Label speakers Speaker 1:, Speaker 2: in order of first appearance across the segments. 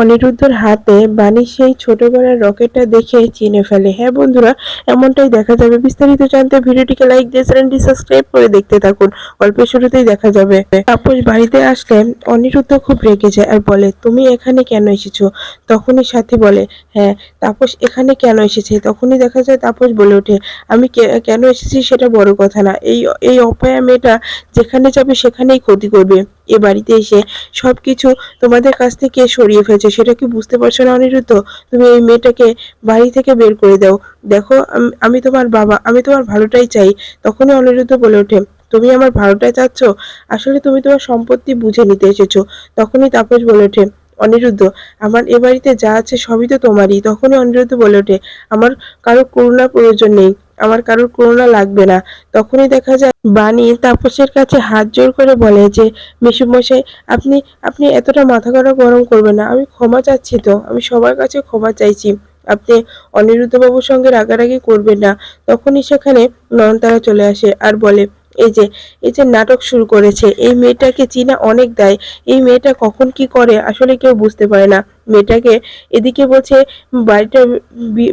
Speaker 1: অনিরুদ্ধর হাতে বাণী সেই ছোটবেলার রকেটটা দেখে চিনে ফেলে। হ্যাঁ বন্ধুরা, এমনটাই দেখা যাবে। বিস্তারিত জানতে ভিডিওটিকে লাইক দিয়ে চ্যানেলটি সাবস্ক্রাইব করে দেখতে থাকুন। গল্পের শুরুতেই দেখা যাবে। তাপস বাড়িতে আসলে অনিরুদ্ধ খুব রেগে যায় আর বলে, তুমি এখানে কেন এসেছ? তখনই সাথী বলে হ্যাঁ তাপস এখানে কেন এসেছে? তখনই দেখা যায় তাপস বলে ওঠে, আমি কেন এসেছি সেটা বড় কথা না। এই এই অপায়া মেয়েটা যেখানে যাবে সেখানেই ক্ষতি করবে। এ বাড়িতে এসে সবকিছু তোমাদের কাছ থেকে সরিয়ে ফেলছে। সেটা কি বুঝতে পারছ না অনিরুদ্ধ? তুমি এই মেয়েটাকে বাড়ি থেকে বের করে দাও। দেখো, আমি তোমার বাবা, আমি তোমার ভালোটাই চাই। তখনই অনিরুদ্ধ বলে ওঠে, তুমি আমার ভালোটাই চাচ্ছ? আসলে তুমি তোমার সম্পত্তি বুঝে নিতে এসেছ। তখনই তাপস বলে ওঠে, অনিরুদ্ধ, আমার এ বাড়িতে যা আছে সবই তো তোমারই। তখনই অনিরুদ্ধ বলে ওঠে, আমার কারও করুণার প্রয়োজন নেই। আমার কারোর করুণা লাগবে না। তখনই দেখা যায় বাণী তাপসের কাছে হাত জোর করে বলে যে, মেশুমশাই, আপনি আপনি এতটা মাথা করা গরম করবেন না। আমি ক্ষমা চাচ্ছি তো। আমি সবার কাছে ক্ষমা চাইছি। আপনি অনিরুদ্ধবাবুর সঙ্গে রাগারাগি করবেন না। তখনই সেখানে নয়নতারা চলে আসে আর বলে এই যে এই যে নাটক শুরু করেছে, এই মেয়েটাকে চীনা অনেক দেয়, এই মেয়েটা কখন কি করে আসলে কেউ বুঝতে পারে না। মেয়েটাকে এদিকে বলছে, বাড়িটা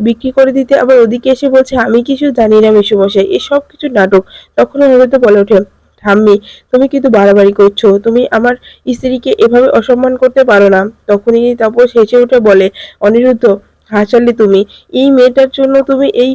Speaker 1: বিক্রি করে দিতে, আবার ওদিকে এসে বলছে, আমি কিছু জানি না মেসুমশাই এই সব কিছু নাটক। তখন অনিরুদ্ধ বলে ওঠে, ঠাম্মি, তুমি কিন্তু বাড়াবাড়ি করছ, তুমি আমার স্ত্রীকে এভাবে অসম্মান করতে পারো না। তখনই তাপস হেসে উঠে বলে, অনিরুদ্ধ হাসালে তুমি। এই মেয়েটার জন্য তুমি এই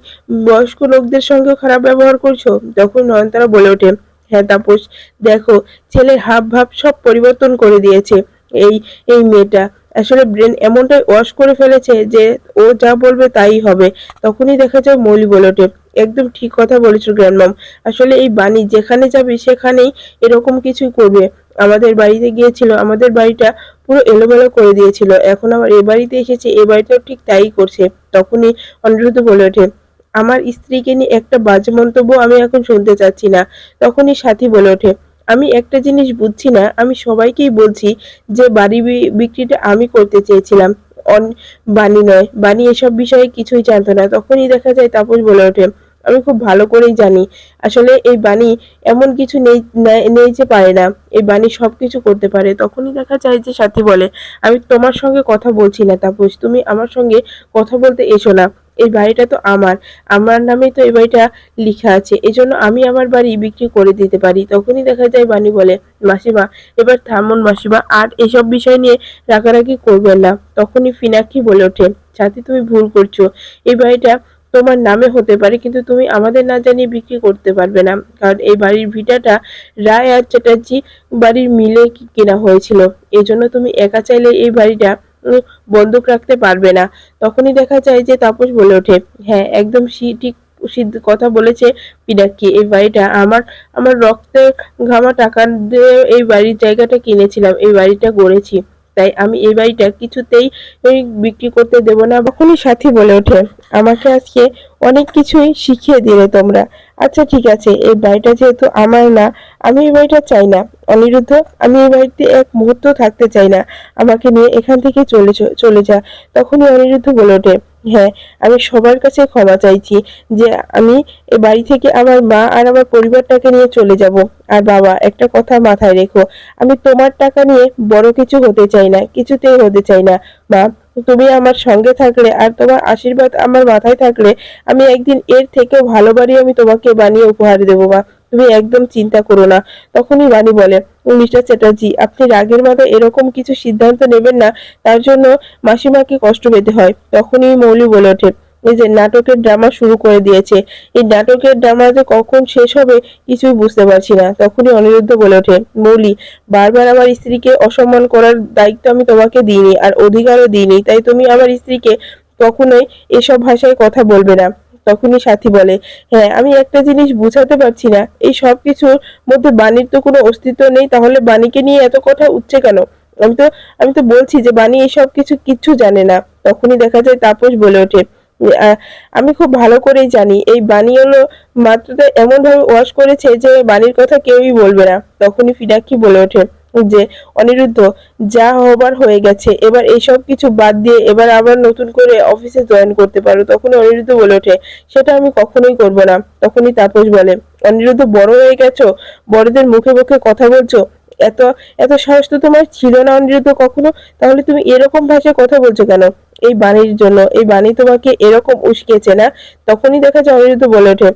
Speaker 1: বয়স্ক লোকদের সঙ্গেও খারাপ ব্যবহার করছ? তখন নয়নতারা বলে ওঠে হ্যাঁ তাপস, দেখো, ছেলের হাব ভাব সব পরিবর্তন করে দিয়েছে এই এই মেয়েটা। আসলে ব্রেন এমনটাই ওয়াশ করে ফেলেছে যে ও যা বলবে তাই হবে। তখনই দেখা যায় মৌলি বলে ওঠে, একদম ঠিক কথা বলেছ গ্র্যান্ডমাম আসলে এই বাণী যেখানে যাবে সেখানেই এরকম কিছুই করবে। আমাদের বাড়িতে গিয়েছিল, আমাদের বাড়িটা পুরো এলোমেলো করে দিয়েছিল। এখন আবার এ বাড়িতে এসেছে, এ বাড়িতেও ঠিক তাই করছে, তখনই অনিরুদ্ধ বলে ওঠে, আমার স্ত্রীকে নিয়ে একটা বাজে মন্তব্য আমি এখন শুনতে চাচ্ছি না। তখনই সাথী বলে ওঠে, আমি একটা জিনিস বুঝছি না, আমি সবাইকেই বলছি যে বাড়ি বিক্রিটা আমি করতে চেয়েছিলাম, অন, বাণী নয়, বাণী এসব বিষয়ে কিছুই জানতো না। তখনই দেখা যায় তাপস বলে ওঠে আমি খুব ভালো করেই জানি। আসলে এই বাণী এমন কিছু নেই, নেই- যে পারে না। এই বাণী সবকিছু করতে পারে। তখনই দেখা যায় যে সাথী বলে, আমি তোমার সঙ্গে কথা বলছি না, তাপস। তুমি আমার সঙ্গে কথা বলতে এসো না। এই বাড়িটা তো আমার। আমার নামেই তো এই বাড়িটা লেখা আছে। এজন্য আমি আমার বাড়ি বিক্রি করে দিতে পারি। তখনই দেখা যায় বাণী বলে, মাসিমা, এবার থামুন মাসিমা। আর এসব বিষয় নিয়ে রাগারাগি করবেন না। তখনই ফিনাক্ষী বলে ওঠে, সাথে, তুমি ভুল করছ। এই বাড়িটা তোমার নামে হতে পারে কিন্তু তুমি আমাদের না জানিয়ে বিক্রি করতে পারবে না। কারণ এই বাড়ির ভিটাটা রায় আর চ্যাটার্জি বাড়ির মিলে কেনা হয়েছিল। এজন্য তুমি একা চাইলে এই বাড়িটা উম, বন্ধক রাখতে পারবে না। তখনই দেখা যায় যে তাপস বলে ওঠে হ্যাঁ একদম ঠিক সিদ্ধ কথা বলেছে পিনাক্কি এই বাড়িটা আমার আমার রক্তের ঘামা টাকা দিয়ে এই বাড়ির জায়গাটা কিনেছিলাম এই বাড়িটা গড়েছি। তাই আমি এই বাড়িটা কিছুতেই বিক্রি করতে দেব না তখনই সাথী বলে ওঠে। আমাকে আজকে অনেক কিছুই শিখিয়ে দিলে তোমরা। আচ্ছা ঠিক আছে, এই বাড়িটা যেহেতু আমার না, আমি এই বাড়িটা চাই না। অনিরুদ্ধ, আমি এই বাড়িতে এক মুহূর্ত থাকতে চাই না। আমাকে নিয়ে এখান থেকে চলে চলে যা। তখনই অনিরুদ্ধ বলে ওঠে হ্যাঁ আমি সবার কাছে ক্ষমা চাইছি যে আমি এ বাড়ি থেকে আমার মা আর আমার পরিবারটাকে নিয়ে চলে যাব। আর বাবা, একটা কথা মাথায় রেখো, আমি তোমার টাকা নিয়ে বড় কিছু হতে চাই না, কিছুতেই হতে চাই না। মা, তুমি আমার সঙ্গে থাকলে আর তোমার আশীর্বাদ আমার মাথায় থাকলে আমি একদিন এর থেকেও ভালো বাড়ি আমি তোমাকে বানিয়ে উপহার দেবো, মা। তুমি একদম চিন্তা করো না। তখনই রানী বলে মিস্টার চ্যাটার্জি, আপনি রাগের মাথায় এরকম কিছু সিদ্ধান্ত নেবেন না, তার জন্য মাসিমাকে কষ্ট পেতে হয়। তখনই মৌলি বলে ওঠে, এই যে নাটকের ড্রামা শুরু করে দিয়েছে। এই নাটকের ড্রামা যে কখন শেষ হবে কিছুই বুঝতে পারছি না। তখনই অনিরুদ্ধ বলে ওঠে, মৌলি, বারবার আমার স্ত্রীকে অসম্মান করার দায়িত্ব আমি তোমাকে দিইনি, আর অধিকারও দিইনি, তাই তুমি আমার স্ত্রীকে কখনোই এসব ভাষায় কথা বলবে না। তখনই সাথী বলে হ্যাঁ আমি একটা জিনিস বুঝাতে পারছি না। এই সব কিছুর মধ্যে বাণীর তো কোনো অস্তিত্ব নেই, তাহলে বাণীকে নিয়ে এত কথা উঠছে কেন? আমি তো আমি তো বলছি যে বাণী এসব কিছু কিচ্ছু জানে না। তখনই দেখা যায় তাপস বলে ওঠে আমি খুব ভালো করেই জানি, এই বাণী হলো মাত্রটা এমনভাবে ওয়াশ করেছে যে বাণীর কথা কেউই বলবে না। তখনই ফিনাক্ষী বলে ওঠে যে অনিরুদ্ধ, যা হবার হয়ে গেছে, এবার এইসব কিছু বাদ দিয়ে এবার আবার নতুন করে অফিসে জয়েন করতে পারো। তখন অনিরুদ্ধ বলে ওঠে, সেটা আমি কখনোই করব না। তখনই তাপস বলে, অনিরুদ্ধ, বড় হয়ে গেছো? বড়দের মুখে মুখে কথা বলছো? এত এত সাহস তো তোমার ছিল না অনিরুদ্ধ কখনো? তাহলে তুমি এরকম ভাষায় কথা বলছো কেন? এই বাণীর জন্য, এই বাণী তোমাকে এরকম উস্কেছে না? তখনই দেখা যায় অনিরুদ্ধ বলে ওঠে,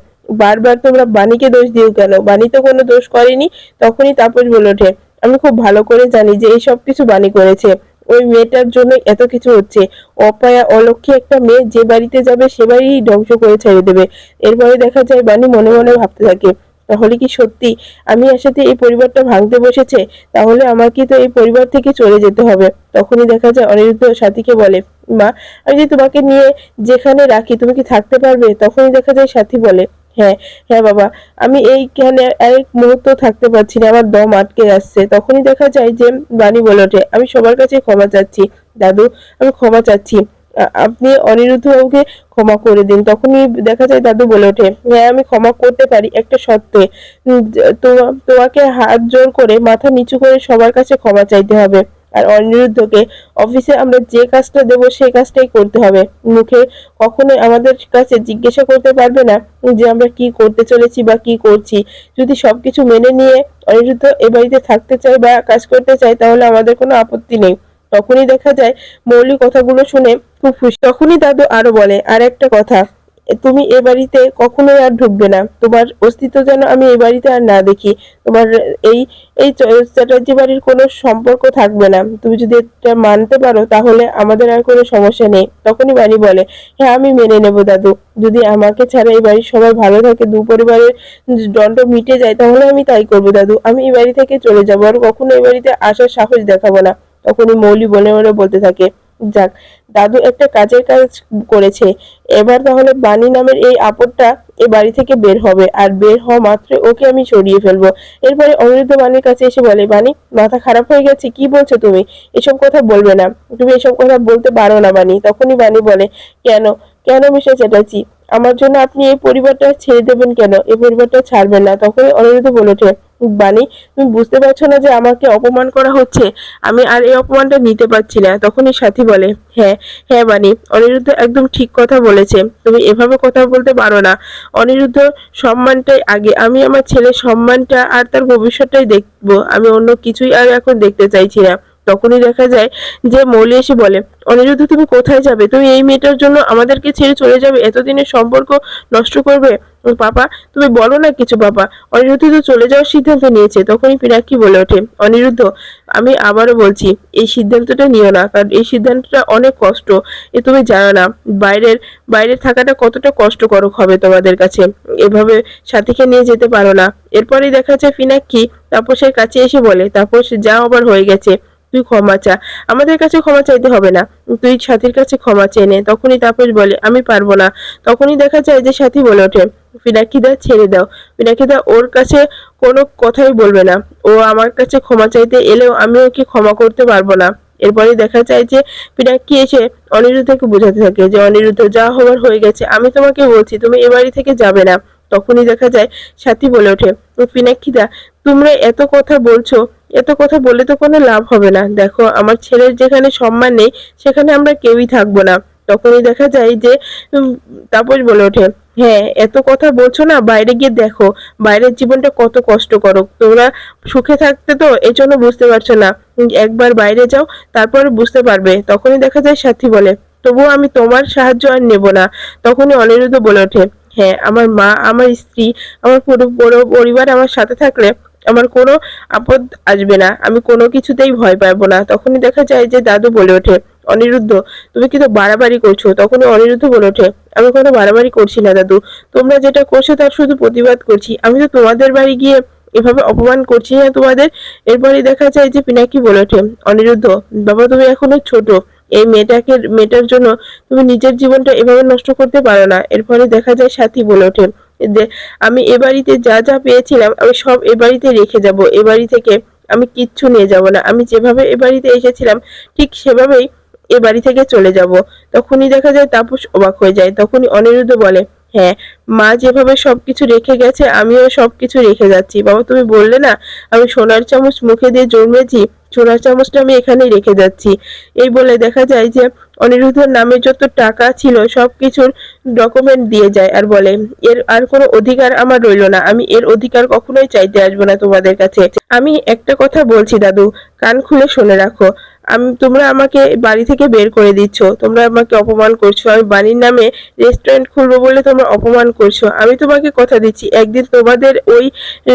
Speaker 1: বারবার তোমরা বাণীকে দোষ দিও কেন? বাণী তো কোনো দোষ করেনি? তখনই তাপস বলে ওঠে আমি খুব ভালো করে জানি যে এই সব কিছু বাণী করেছে। ওই মেয়েটার জন্য এত কিছু হচ্ছে। অপায়া অলক্ষী একটা মেয়ে যে বাড়িতে যাবে সে বাড়ি ধ্বংস করে ছেড়ে দেবে। এরপরে দেখা যায় বাণী মনে মনে ভাবতে থাকে, তাহলে কি সত্যি আমি এর সাথে এই পরিবারটা ভাঙতে বসেছে? তাহলে আমাকে তো এই পরিবার থেকে চলে যেতে হবে। তখনই দেখা যায় অনিরুদ্ধ সাথীকে বলে, মা, আমি যে তোমাকে নিয়ে যেখানে রাখি, তুমি কি থাকতে পারবে? তখনই দেখা যায় সাথী বলে হ্যাঁ হ্যাঁ বাবা। আমি এইখানে এক মুহূর্ত থাকতে পারছি না, আমার দম আটকে যাচ্ছে। তখনই দেখা যায় যে বাণী বলে ওঠে, আমি সবার কাছে ক্ষমা চাচ্ছি। দাদু, আমি ক্ষমা চাচ্ছি। আপনি অনিরুদ্ধ বাবুকে ক্ষমা করে দিন। তখনই দেখা যায় দাদু বলে ওঠে হ্যাঁ আমি ক্ষমা করতে পারি একটা শর্তে। তোমা- তোমাকে হাত জোর করে মাথা নিচু করে সবার কাছে ক্ষমা চাইতে হবে। আর অনিরুদ্ধকে অফিসে আমরা যে কাজটা দেব, সেই কাজটাই করতে হবে। মুখে কখনোই আমাদের কাছে জিজ্ঞাসা করতে পারবে না যে আমরা কি করতে চলেছি বা কি করছি। যদি সবকিছু মেনে নিয়ে অনিরুদ্ধ এ বাড়িতে থাকতে চায় বা কাজ করতে চায়, তাহলে আমাদের কোনো আপত্তি নেই। তখনই দেখা যায় মৌলিক কথাগুলো শুনে খুব খুশি। তখনই দাদু আরও বলে, আর একটা কথা তুমি এ বাড়িতে কখনোই আর ঢুকবে না। তোমার অস্তিত্ব যেন আমি এ বাড়িতে আর না দেখি। তোমার এই এই চ্যাটার্জি বাড়ির কোনো সম্পর্ক থাকবে না। তুমি যদি এটা মানতে পারো, তাহলে আমাদের আর কোনো সমস্যা নেই। তখনই বাড়ি বলে হ্যাঁ আমি মেনে নেব, দাদু। যদি আমাকে ছাড়া এই বাড়ির সবাই ভালো থাকে, দু পরিবারের দণ্ড মিটে যায়, তাহলে আমি তাই করব, দাদু। আমি এই বাড়ি থেকে চলে যাব। আর কখনো এই বাড়িতে আসার সাহস দেখাবো না। তখনই মৌলি বলে বলে বলতে থাকে। যাক, দাদু একটা কাজের কাজ করেছে। এবার তাহলে বাণী নামের এই আপদটা এ বাড়ি থেকে বের হবে, আর বের হওয়া মাত্র ওকে আমি সরিয়ে ফেলব। এরপরে অনিরুদ্ধ বাণীর কাছে এসে বলে, বাণী, মাথা খারাপ হয়ে গেছে, কি বলছো তুমি? এসব কথা বলবে না। তুমি এসব কথা বলতে পারো না, বাণী। তখনই বাণী বলে, কেন? কেন মিশা চ্যাটার্জি? আমার জন্য আপনি এই পরিবারটা ছেড়ে দেবেন কেন? এই পরিবারটা ছাড়বেন না। তখনই অনিরুদ্ধ বলে ওঠে বাণী তুমি বুঝতে পারছ না যে আমাকে অপমান করা হচ্ছে। আমি আর এই অপমানটা নিতে পারছি না। তখনই সাথী বলে হ্যাঁ হ্যাঁ বাণী অনিরুদ্ধ একদম ঠিক কথা বলেছে। তুমি এভাবে কথা বলতে পারো না। অনিরুদ্ধ সম্মানটাই আগে। আমি আমার ছেলের সম্মানটা আর তার ভবিষ্যৎটাই দেখব। আমি অন্য কিছুই আর এখন দেখতে চাইছি না। তখনই দেখা যায় যে মৌলি এসে বলে, অনিরুদ্ধ, তুমি কোথায় যাবে? তুমি এই মেয়েটার জন্য আমাদেরকে ছেড়ে চলে যাবে? এতদিনের সম্পর্ক নষ্ট করবে? পাপা, তুমি বলো না কিছু বাবা অনিরুদ্ধ তো চলে যাওয়ার সিদ্ধান্ত নিয়েছে। তখনই পিনাকি বলে ওঠে, অনিরুদ্ধ, আমি আবারও বলছি, এই সিদ্ধান্তটা নিও না, কারণ এই সিদ্ধান্তটা অনেক কষ্ট। এ তুমি জানো না, বাইরের বাইরে থাকাটা কতটা কষ্টকর হবে তোমাদের কাছে। এভাবে সাথীকে নিয়ে যেতে পারো না। এরপরেই দেখা যায় পিনাকি তাপসের কাছে এসে বলে, তাপস, যা আবার হয়ে গেছে। তুই ক্ষমা চা। আমাদের কাছে ক্ষমা চাইতে হবে না। তুই সাথীর কাছে ক্ষমা চেয়ে নে। তখনই তাপস বলে, আমি পারব না। তখনই দেখা যায় যে সাথী বলে ওঠে পিনাকিদা ছেড়ে দাও। পিনাকিদা ওর কাছে কোনো কথাই বলবে না। ও আমার কাছে ক্ষমা চাইতে এলেও আমি ওকে ক্ষমা করতে পারব না। এরপরে দেখা যায় যে পিনাকি এসে অনিরুদ্ধকে বোঝাতে থাকে যে, অনিরুদ্ধ, যা হওয়ার হয়ে গেছে, আমি তোমাকে বলছি, তুমি এ বাড়ি থেকে যাবে না। তখনই দেখা যায় সাথী বলে ওঠে পিনাক্ষিদা তোমরা এত কথা বলছো এত কথা বলে তো কোনো লাভ হবে না। দেখো, আমার ছেলের যেখানে সম্মান নেই, সেখানে আমরা কেউই থাকব না। তখনই দেখা যায় যে তাপস বলে ওঠে হ্যাঁ এত কথা বলছো না, বাইরে গিয়ে দেখো, বাইরের জীবনটা কত কষ্ট করো তোমরা সুখে থাকতে তো এই জন্য বুঝতে পারছ না। একবার বাইরে যাও, তারপরে বুঝতে পারবে। তখনই দেখা যায় সাথী বলে, তবুও আমি তোমার সাহায্য আর নেব না। তখনই অনিরুদ্ধ বলে ওঠে হ্যাঁ আমার মা, আমার স্ত্রী, আমার পুরো পুরো পরিবার আমার সাথে থাকলে আমার কোনো আপদ আসবে না, আমি কোনো কিছুতেই ভয় পাবো না। তখনই দেখা যায় যে দাদু বলে ওঠে, অনিরুদ্ধ, তুমি কিন্তু বাড়াবাড়ি করছ? তখনই অনিরুদ্ধ বলে ওঠে, আমি কোনো বাড়াবাড়ি করছি না দাদু, তোমরা যেটা করছ তার শুধু প্রতিবাদ করছি। আমি তো তোমাদের বাড়ি গিয়ে এভাবে অপমান করছি না তোমাদের? এরপরে দেখা যায় যে পিনাকি বলে ওঠে, অনিরুদ্ধ, বাবা তুমি এখনও ছোট, এই মেয়েটাকে, মেয়েটার জন্য তুমি নিজের জীবনটা এভাবে নষ্ট করতে পারো না। এরপরে দেখা যায় সাথী বলে ওঠে আমি এ বাড়িতে যা যা পেয়েছিলাম, আমি সব এ বাড়িতে রেখে যাব। এ বাড়ি থেকে আমি কিচ্ছু নিয়ে যাব না। আমি যেভাবে এ বাড়িতে এসেছিলাম, ঠিক সেভাবেই এ বাড়ি থেকে চলে যাব। তখনই দেখা যায় তাপস অবাক হয়ে যায়। তখনই অনিরুদ্ধ বলে হ্যাঁ মা যেভাবে সবকিছু রেখে গেছে, আমিও সবকিছু রেখে যাচ্ছি। বাবা, তুমি বললে না, আমি সোনার চামচ মুখে দিয়ে জন্মেছি, সোনার চামচটা আমি এখানেই রেখে যাচ্ছি। এই বলে দেখা যায় যে অনিরুদ্ধের নামে যত টাকা ছিল, সব কিছুর ডকুমেন্ট দিয়ে যায় আর বলে, এর আর কোনো অধিকার আমার রইল না, আমি এর অধিকার কখনোই চাইতে আসব না তোমাদের কাছে। আমি একটা কথা বলছি দাদু, কান খুলে শুনে রাখো। আমি, তোমরা আমাকে বাড়ি থেকে বের করে দিচ্ছ। তোমরা আমাকে অপমান করছ। আমি বাড়ির নামে রেস্টুরেন্ট খুলবো বলে তোমরা অপমান করছ। আমি তোমাকে কথা দিচ্ছি। একদিন তোমাদের ওই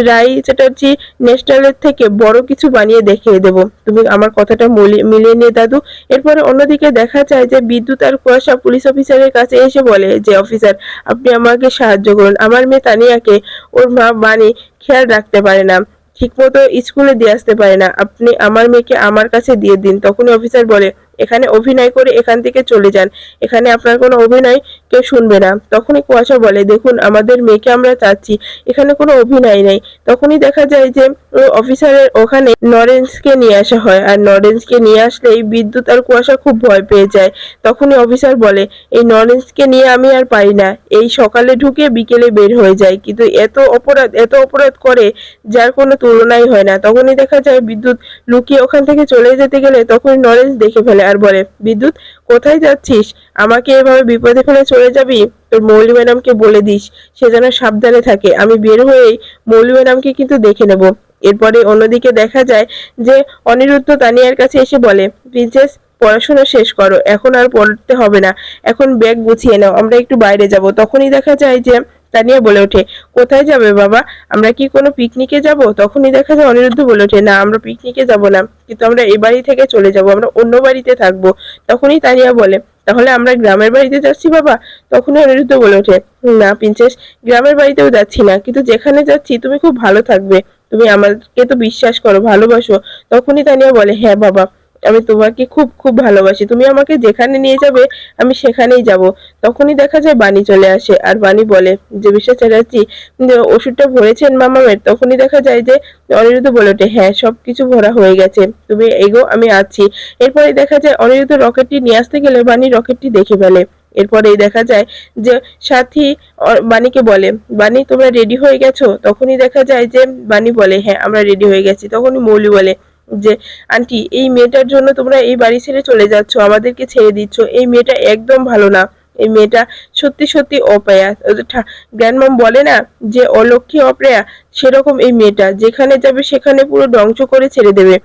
Speaker 1: রাই চ্যাটার্জি ন্যাশনালের থেকে বড় কিছু বানিয়ে দেখিয়ে দেব। তুমি আমার কথাটা মিলিয়ে নিয়ে দাদু। এরপরে অন্যদিকে দেখা যায় যে বিদ্যুৎ আর কুয়াশা পুলিশ অফিসারের কাছে এসে বলে যে, অফিসার, আপনি আমাকে সাহায্য করুন। আমার মেয়ে তানিয়াকে ওর মা বাণী খেয়াল রাখতে পারে না। ঠিকমতো স্কুলে দিয়ে আসতে পারে না। আপনি আমার মেয়েকে আমার কাছে দিয়ে দিন তখন অফিসার বলে অভিনয় করে এখান থেকে চলে যান। এখানে আপনার কোনো অভিনয় কেউ শুনবে না। তখনই কুয়াশা বলে, দেখুন, আমাদের মেয়েকে আমরা চাচ্ছি। এখানে কোনো অভিনয় নেই। তখনই দেখা যায় যে অফিসারের ওখানে নরেন্সকে নিয়ে আসা হয়। আর নরেন্সকে নিয়ে আসলেই বিদ্যুৎ আর কুয়াশা খুব ভয় পেয়ে যায়। তখনই অফিসার বলে, এই নরেন্সকে নিয়ে আমি আর পারি না। এই সকালে ঢুকে বিকেলে বের হয়ে যায়। কিন্তু এত অপরাধ এত অপরাধ করে, যার কোনো তুলনাই হয় না। তখনই দেখা যায় বিদ্যুৎ লুকিয়ে ওখান থেকে চলে যেতে গেলে তখনই নরেন্স দেখে ফেলে। আর বলে, বিদ্যুৎ, কোথায় যাচ্ছিস? আমাকে এভাবে বিপদে ফেলে চলে যাবি? তোর মৌলি ম্যাডামকে বলে দিস, সে যেন সাবধানে থাকে। আমি বের হয়েই মৌলি ম্যাডামকে কিন্তু দেখে নেব। এরপরে অন্যদিকে দেখা যায় যে অনিরুদ্ধ তানিয়ার কাছে এসে বলে, প্রিন্সেস, পড়াশোনা শেষ করো, এখন আর পড়তে হবে না। এখন ব্যাগ গুছিয়ে নাও, আমরা একটু বাইরে যাব। তখনই দেখা যায় যে তানিয়া বলে ওঠে, কোথায় যাবে বাবা? আমরা কি কোনো পিকনিকে যাব? তখনই দেখা যায় অনিরুদ্ধ বলে ওঠে, না, আমরা পিকনিকে যাব না, কিন্তু আমরা এ বাড়ি থেকে চলে যাব, আমরা অন্য বাড়িতে থাকব। তখনই তানিয়া বলে, তাহলে আমরা গ্রামের বাড়িতে যাচ্ছি বাবা? তখনই অনিরুদ্ধ বলে ওঠে, না প্রিন্সেস, গ্রামের বাড়িতেও যাচ্ছি না, কিন্তু যেখানে যাচ্ছি তুমি খুব ভালো থাকবে, তুমি আমাকে তো বিশ্বাস করো, ভালোবাসো। তখনই তানিয়া বলে হ্যাঁ বাবা। আমি তোমাকে খুব খুব ভালোবাসি। তুমি আমাকে যেখানে নিয়ে যাবে, আমি সেখানেই যাব। তখনই দেখা যায় বাণী চলে আসে। আর বাণী বলে যে বিশ্ব চ্যাটার্জি ওষুধটা ভরেছেন মামামের, তখনই দেখা যায় যে অনিরুদ্ধ বলে ওঠে হ্যাঁ সব কিছু ভরা হয়ে গেছে। তুমি এগো, আমি আছি। এরপরে দেখা যায় অনিরুদ্ধ রকেটটি নিয়ে আসতে গেলে বাণী রকেটটি দেখে ফেলে। এরপরেই দেখা যায় যে সাথী বাণীকে বলে, বাণী, তোমরা রেডি হয়ে গেছো? তখনই দেখা যায় যে বাণী বলে হ্যাঁ আমরা রেডি হয়ে গেছি। তখনই মৌলি বলে যে, আন্টি, এই মেয়েটার জন্য তোমরা এই বাড়ি ছেড়ে চলে যাচ্ছ, আমাদেরকে ছেড়ে দিচ্ছ। এই মেয়েটা একদম ভালো না। এই মেয়েটা সত্যি সত্যি অপয়া গ্র্যান্ডমাম বলে না যে অলক্ষী অপ্রায়া, সেরকম এই মেয়েটা। যেখানে যাবে, সেখানে পুরো ধ্বংস করে ছেড়ে দেবে।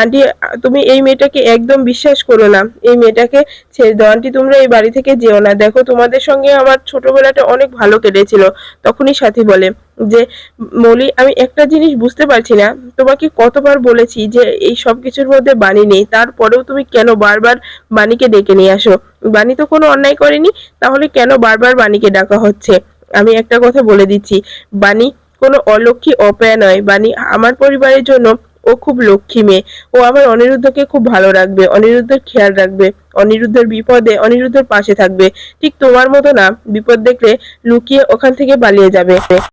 Speaker 1: আন্টি, তুমি এই মেয়েটাকে একদম বিশ্বাস করো না। এই মেয়েটাকে ছেড়ে দাও। আন্টি, তোমরা এই বাড়ি থেকে যেও না। দেখো, তোমাদের সঙ্গে আমার ছোটবেলাটা অনেক ভালো কেটেছিল। তখনই সাথী বলে যে, মৌলি, আমি একটা জিনিস বুঝতে পারছি না। তোমাকে কতবার বলেছি যে, এই সব কিছুর মধ্যে বাণী নেই। তারপরেও তুমি কেন বারবার বাণীকে ডেকে নিয়ে আসো? বাণী তো কোনো অন্যায় করেনি, তাহলে কেন বারবার বাণীকে ডাকা হচ্ছে? আমি একটা কথা বলে দিচ্ছি। বাণী কোনো অলক্ষী অপয়া নয়। বাণী আমার পরিবারের জন্য ও খুব লক্ষ্মী মেয়ে। ও আমার অনিরুদ্ধকে খুব ভালো রাখবে, অনিরুদ্ধের খেয়াল রাখবে, অনিরুদ্ধের বিপদে অনিরুদ্ধের পাশে থাকবে। ঠিক তোমার মতো না, বিপদ দেখলে লুকিয়ে ওখান থেকে পালিয়ে যাবে।